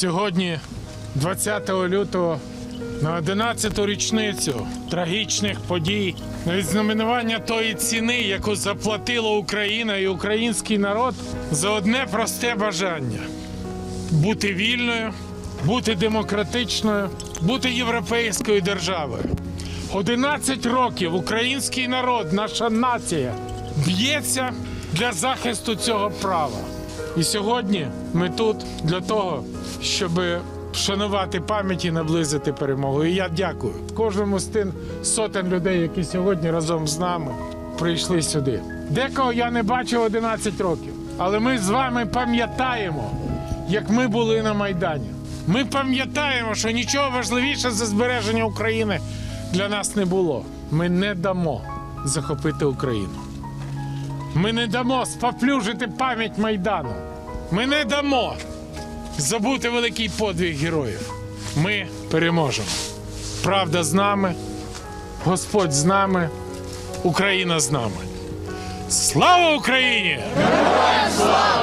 Сьогодні, 20 лютого, на 11-ту річницю трагічних подій, на відзнаменування тої ціни, яку заплатила Україна і український народ за одне просте бажання бути вільною, бути демократичною, бути європейською державою. 11 років український народ, наша нація б'ється для захисту цього права. І сьогодні ми тут для того, щоб вшанувати пам'ять і наблизити перемогу. І я дякую кожному з тих сотень людей, які сьогодні разом з нами прийшли сюди. Декого я не бачив 11 років, але ми з вами пам'ятаємо, як ми були на Майдані. Ми пам'ятаємо, що нічого важливіше за збереження України для нас не було. Ми не дамо захопити Україну. Ми не дамо споплюжити пам'ять Майдану. Ми не дамо забути великий подвиг героїв. Ми переможемо. Правда з нами, Господь з нами, Україна з нами. Слава Україні! Героям слава!